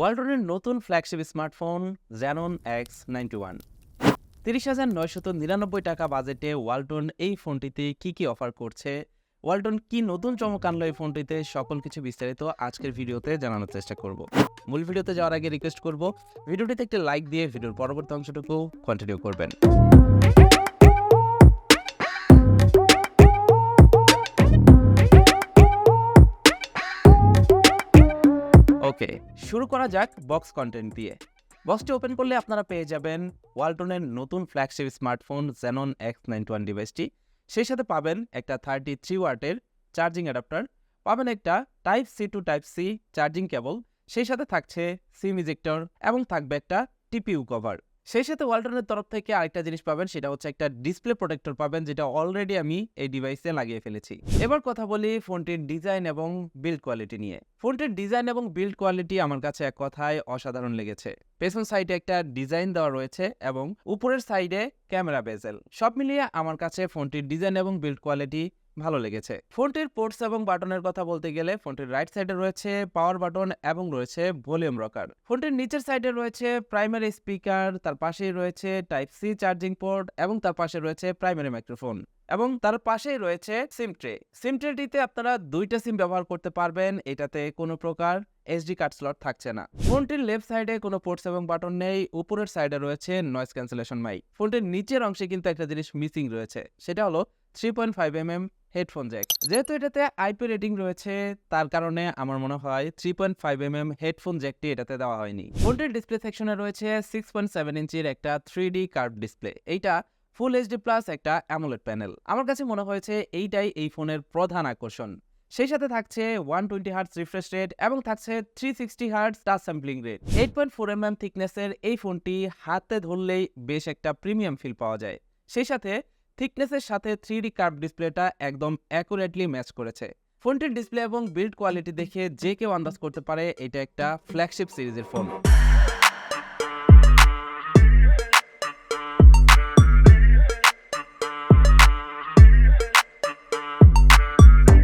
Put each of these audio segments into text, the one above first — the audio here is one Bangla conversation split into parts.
ওয়ালটনের নতুন flagship smartphone Xanon X ninety one তিরিশ হাজার নয়শত নিরানব্বই টাকা বাজেটে ওয়ালটন এই ফোনটিতে কি কি অফার করছে? ওয়ালটন কি নতুন চমক আনলো এই ফোনটিতে? সকল কিছু বিস্তারিত আজকের ভিডিওতে জানানোর চেষ্টা করব। মূল ভিডিওতে যাওয়ার আগে রিকোয়েস্ট করব, ভিডিওটিতে একটি লাইক দিয়ে ভিডিওর পরবর্তী অংশটুকু কন্টিনিউ করবেন। ওকে শুরু করা যাক বক্স কন্টেন্ট দিয়ে। বক্সটি ওপেন করলে আপনারা পেয়ে যাবেন ওয়ালটনের নতুন flagship smartphone Xanon X ninety one ডিভাইসটি সেই সাথে পাবেন একটা থার্টি থ্রি ওয়াটের চার্জিং অ্যাডাপ্টার পাবেন একটা type C to type C charging cable সেই সাথে থাকছে সিম ইজেক্টর এবং থাকবে একটা টিপিউ কভার সেই সাথে ওয়ালটনের তরফ থেকে আরেকটা জিনিস পাবেন, সেটা হচ্ছে একটা ডিসপ্লে প্রোটেক্টর পাবেন, যেটা অলরেডি আমি এই ডিভাইসে লাগিয়ে ফেলেছি। এবার কথা বলি ফোনটির ডিজাইন এবং বিল্ড কোয়ালিটি নিয়ে। ফোনটির ডিজাইন এবং বিল্ড কোয়ালিটি আমার কাছে এক কথায় অসাধারণ লেগেছে। পেছন সাইডে একটা ডিজাইন দেওয়া রয়েছে এবং উপরের সাইডে ক্যামেরা বেজেল সব মিলিয়ে আমার কাছে ফোনটির ডিজাইন এবং বিল্ড কোয়ালিটি ভালো লেগেছে। ফোনটির পোর্টস এবং বাটনের কথা বলতে গেলে ফোনটির রাইট সাইডে রয়েছে পাওয়ার বাটন এবং রয়েছে ভলিউম রকার। ফোনটির নিচের সাইডে রয়েছে প্রাইমারি স্পিকার, তার পাশেই রয়েছে টাইপ সি চার্জিং পোর্ট এবং তার পাশে রয়েছে প্রাইমারি মাইক্রোফোন এবং তার পাশেই রয়েছে সিম ট্রে। সিম ট্রেটিতে আপনারা দুইটা সিম ব্যবহার করতে পারবেন, এটাতে কোনো প্রকার এসডি কার্ড স্লট থাকছে না। ফোনটির লেফট সাইডে কোনো পোর্টস এবং বাটন নেই, উপরের সাইডে রয়েছে নয়েজ ক্যান্সেলেশন মাইক ফোনটির নিচের অংশে কিন্তু একটা জিনিস মিসিং রয়েছে, সেটা হলো three point five M M headphone jack. যেহেতু এটাতে আইপি রেটিং রয়েছে, তার কারণে আমার মনে হয় three point five M M headphone জ্যাকটি এটাতে দেওয়া হয়নি। ফোনটির ডিসপ্লে সেকশনে রয়েছে সিক্স পয়েন্ট সেভেন ইঞ্চির একটা থ্রি ডি কার্ভ ডিসপ্লে। এইটা ফুল এইচডি প্লাস একটা অ্যামোলেড প্যানেল। আমার কাছে মনে হয়েছে এইটাই এই ফোনের প্রধান আকর্ষণ। সেই সাথে থাকছে one twenty hertz refresh rate এবং থাকছে three sixty hertz touch sampling rate eight point four M M থিকনেসের এই ফোনটি হাতে ধরলেই বেশ একটা প্রিমিয়াম ফিল পাওয়া যায়। সেই সাথে থিকনেসের সাথে থ্রি ডি কার্ভ ডিসপ্লেটা একদম অ্যাকুরেটলি ম্যাচ করেছে। ফোনটির ডিসপ্লে এবং বিল্ড কোয়ালিটি দেখে যে কেউ আন্দাজ করতে পারে, এটা একটা ফ্ল্যাগশিপ সিরিজের ফোন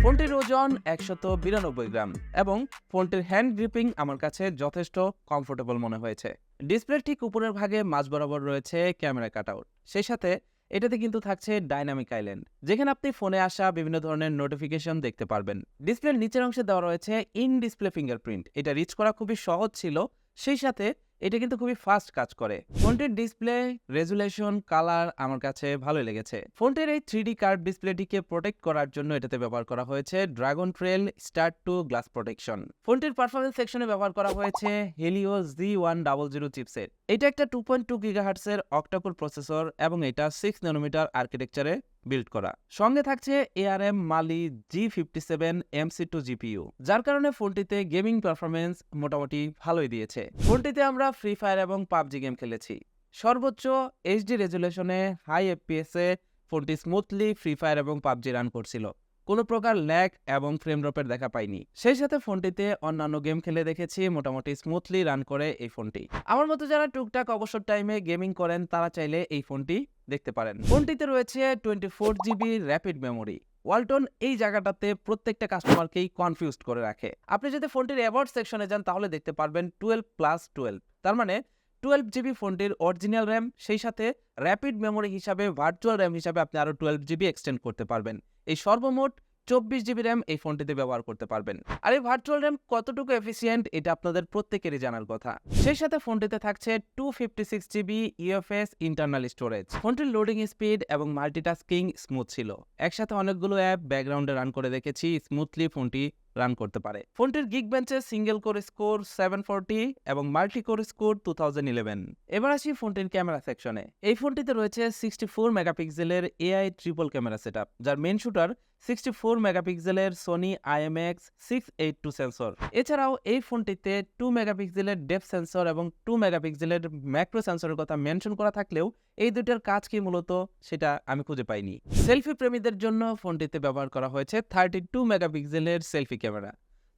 ফোনটির ওজন একশত বিরানব্বই গ্রাম এবং ফোনটির হ্যান্ড গ্রিপিং আমার কাছে যথেষ্ট কমফোর্টেবল মনে হয়েছে। ডিসপ্লের ঠিক উপরের ভাগে মাঝ বরাবর রয়েছে ক্যামেরা কাটআউট সেই সাথে এটাতে কিন্তু থাকছে ডাইনামিক আইল্যান্ড যেখানে আপনি ফোনে আসা বিভিন্ন ধরনের নোটিফিকেশন দেখতে পারবেন। ডিসপ্লের নিচের অংশে দেওয়া রয়েছে ইন ডিসপ্লে ফিঙ্গারপ্রিন্ট এটা রিচ করা খুবই সহজ ছিল। সেই সাথে এটা কিন্তু খুবই ফাস্ট কাজ করে। ফোনটির ডিসপ্লে রেজুলেশন কালার আমার কাছে ভালোই লেগেছে। ফোনটির এই থ্রি ডি কার্ভ ডিসপ্লেটিকে প্রোটেক্ট করার জন্য এটাতে ব্যবহার করা হয়েছে Dragontrail star two glass protection ফোনটির পারফরমেন্স সেকশনে ব্যবহার করা হয়েছে Helio G one double zero chipset এটা একটা টু পয়েন্ট টু গিগাহার্টসের অক্টাকোর প্রসেসর এবং এটা সিক্স ন্যানোমিটার আর্কিটেকচারে বিল্ড করা। সঙ্গে থাকছে ARM Mali G fifty seven MC two GPU যার কারণে ফোনটিতে গেমিং পারফরমেন্স মোটামুটি ভালোই দিয়েছে। ফোনটিতে আমরা ফ্রি ফায়ার এবং পাবজি গেম খেলেছি। সর্বোচ্চ এইচডি রেজুলেশনে হাই এফপিএস ফোনটি স্মুথলি ফ্রি ফায়ার এবং পাবজি রান করছিল। কোনো প্রকার ল্যাগ এবং ফ্রেম ড্রপের দেখা পাইনি। সেই সাথে ফোনটিতে অন্যান্য গেম খেলে দেখেছি, মোটামুটি স্মুথলি রান করে এই ফোনটি। আমার মতো যারা টুকটাক অবসর টাইমে গেমিং করেন, তারা চাইলে এই ফোনটি দেখতে পারেন। ফোনটিতে রয়েছে twenty four GB rapid memory Walton এই জায়গাটাতে প্রত্যেকটা কাস্টমারকেই কনফিউজড করে রাখে। আপনি যদি ফোনটির অ্যাওয়ার্ড সেকশনে যান, তাহলে দেখতে পারবেন টুয়েলভ প্লাস টুয়েলভ তার মানে টুয়েলভ জিবি ফোনটির অরিজিনাল র্যাম সেই সাথে র্যাপিড মেমোরি হিসাবে ভার্চুয়াল র্যাম হিসাবে আপনি আরও টুয়েলভ জিবি এক্সটেন্ড করতে পারবেন। এই সর্বমোট চব্বিশ জিবি র্যাম এই ফোনটিতে ব্যবহার করতে পারবেন। আর এই ভার্চুয়াল র্যাম কতটুকু এফিসিয়েন্ট এটা আপনাদের প্রত্যেকেরই জানার কথা। সেই সাথে ফোনটিতে থাকছে two fifty six GB UFS internal storage ফোনটির লোডিং স্পিড এবং মাল্টিটাস্কিং স্মুথ ছিল। একসাথে অনেকগুলো অ্যাপ ব্যাকগ্রাউন্ডে রান করে দেখেছি স্মুথলি ফোনটি রান করতে পারে। ফোনটির গিগ বেঞ্চে single core score seven forty এবং multi core score two thousand eleven এবার আসি ফোনটির ক্যামেরা সেকশনে এই ফোনটিতে রয়েছে সিক্সটি ফোর মেগাপিক্সেলের এআই ট্রিপল ক্যামেরা সেট যার মেন শুটার সিক্সটি ফোর মেগাপিক্সেলের Sony IMX six eight two sensor এছাড়াও এই ফোনটিতে টু মেগাপিক্সেলের ডেপ সেন্সর এবং টু মেগাপিক্সেলের ম্যাক্রো সেন্সরের কথা মেনশন করা থাকলেও এই দুইটার কাজ কি মূলত সেটা আমি খুঁজে পাইনি। সেলফি প্রেমীদের জন্য ফোনটিতে ব্যবহার করা হয়েছে থার্টি টু মেগাপিক্সেলের সেলফি ক্যামেরা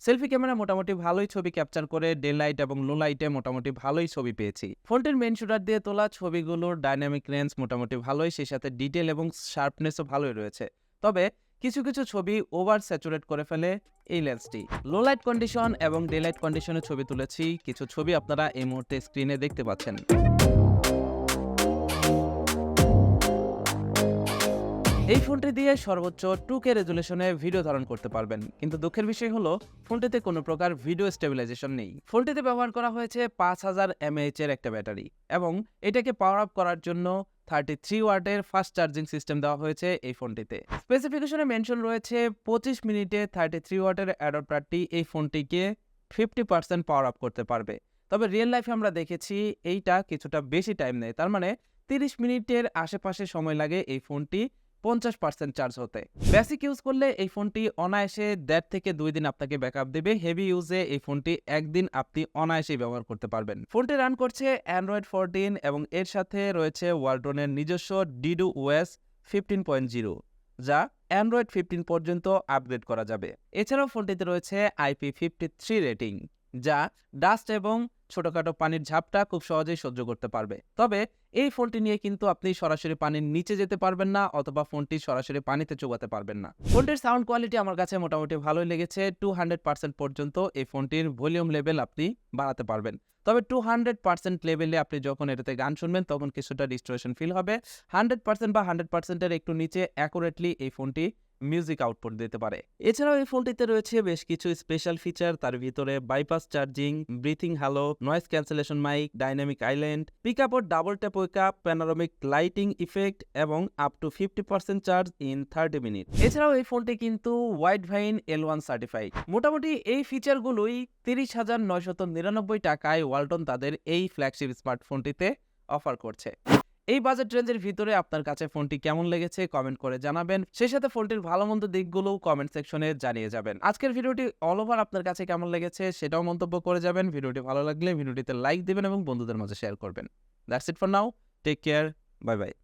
সেলফি ক্যামেরা মোটামুটি ভালোই ছবি ক্যাপচার করে ডে লাইট এবং লো লাইটে মোটামুটি ভালোই ছবি পেয়েছি। ফোনটির মেন শুটার দিয়ে তোলা ছবিগুলোর ডাইনামিক রেঞ্জ মোটামুটি ভালোই, সেই সাথে ডিটেল এবং শার্পনেসও ভালোই রয়েছে। তবে কিছু কিছু ছবি ওভার স্যাচুরেট করে ফেলে এই লেন্সটি লো লাইট কন্ডিশন এবং ডে লাইট কন্ডিশনে ছবি তুলেছি। কিছু ছবি আপনারা এই মুহূর্তে স্ক্রিনে দেখতে পাচ্ছেন। এই ফোনটি দিয়ে সর্বোচ্চ টু কে রেজুলেশনে ভিডিও ধারণ করতে পারবেন। কিন্তু দুঃখের বিষয় হলো ফোনটিতে কোনো প্রকার ভিডিও স্টেবিলাইজেশন নেই। ফোনটিতে ব্যবহার করা হয়েছে পাঁচ হাজার এমএএইচ এর একটা ব্যাটারি এবং এটাকে পাওয়ার আপ করার জন্য থার্টি থ্রি ওয়াটের ফাস্ট চার্জিং সিস্টেম দেওয়া হয়েছে এই ফোনটিতে। স্পেসিফিকেশনে মেনশন রয়েছে পঁচিশ মিনিটে থার্টি থ্রি ওয়াটের অ্যাডাপ্টারটি এই ফোনটিকে ফিফটি পার্সেন্ট পাওয়ার আপ করতে পারবে। তবে রিয়েল লাইফে আমরা দেখেছি এইটা কিছুটা বেশি টাইম নেয়। তার মানে তিরিশ মিনিটের আশেপাশে সময় লাগে এই ফোনটি পঞ্চাশ পার্সেন্ট চার্জ হতে। বেসিক ইউজ করলে এই ফোনটি অনায়াসে দেড় থেকে দুই দিন আপনাকে ব্যাকআপ দেবে। হেভি ইউজে এই ফোনটি একদিন আপনি অনায়াসেই ব্যবহার করতে পারবেন। ফোনটি রান করছে অ্যান্ড্রয়েড ফোরটিন এবং এর সাথে রয়েছে ওয়ালটনের নিজস্ব Dido OS fifteen point zero যা অ্যান্ড্রয়েড ফিফটিন পর্যন্ত আপগ্রেড করা যাবে। এছাড়াও ফোনটিতে রয়েছে আইপি ফিফটি থ্রি রেটিং যা ডাস্ট এবং ছোটখাটো পানির ঝাপটা খুব সহজেই সহ্য করতে পারবে। তবে এই ফোনটি নিয়ে কিন্তু আপনি সরাসরি পানির নিচে যেতে পারবেন না অথবা ফোনটি সরাসরি পানিতে চোবাতে পারবেন না। ফোনটির সাউন্ড কোয়ালিটি আমার কাছে মোটামুটি ভালোই লেগেছে। টু হান্ড্রেড পার্সেন্ট পর্যন্ত এই ফোনটির ভলিউম লেভেল আপনি বাড়াতে পারবেন। তবে টু হান্ড্রেড পার্সেন্ট লেভেলে আপনি যখন এটাতে গান শুনবেন তখন কিছুটা ডিস্টোরেশন ফিল হবে। হান্ড্রেড পার্সেন্ট বা হান্ড্রেড পার্সেন্টের একটু নিচে অ্যাকুরেটলি এই ফোনটি মিউজিক আউটপুট দিতে পারে। এছাড়াও এই ফোনটিতে রয়েছে বেশ কিছু স্পেশাল ফিচার তার ভিতরে bypass charging breathing halo noise cancellation mic dynamic island pick up double tap wake up panoramic lighting effect এবং up to fifty percent charge in thirty minute এছাড়াও এই ফোনটি কিন্তু white vine L one certified মোটামুটি এই ফিচারগুলোই তিরিশ হাজার নয়শত নিরানব্বই টাকায় ওয়ালটন তাদের এই ফ্ল্যাগশিপ স্মার্টফোনটিতে অফার করছে। এই বাজেট রেঞ্জের ভিতরে আপনার কাছে ফোনটি কেমন লেগেছে কমেন্ট করে জানাবেন। সেই সাথে ফোনটির ভালো মন্দ দিকগুলোও কমেন্ট সেকশনে জানিয়ে যাবেন। আজকের ভিডিওটি অল ওভার আপনার কাছে কেমন লেগেছে সেটাও মন্তব্য করে যাবেন। ভিডিওটি ভালো লাগলে ভিডিওটিতে লাইক দেবেন এবং বন্ধুদের মাঝে শেয়ার করবেন। That's it for now take care bye bye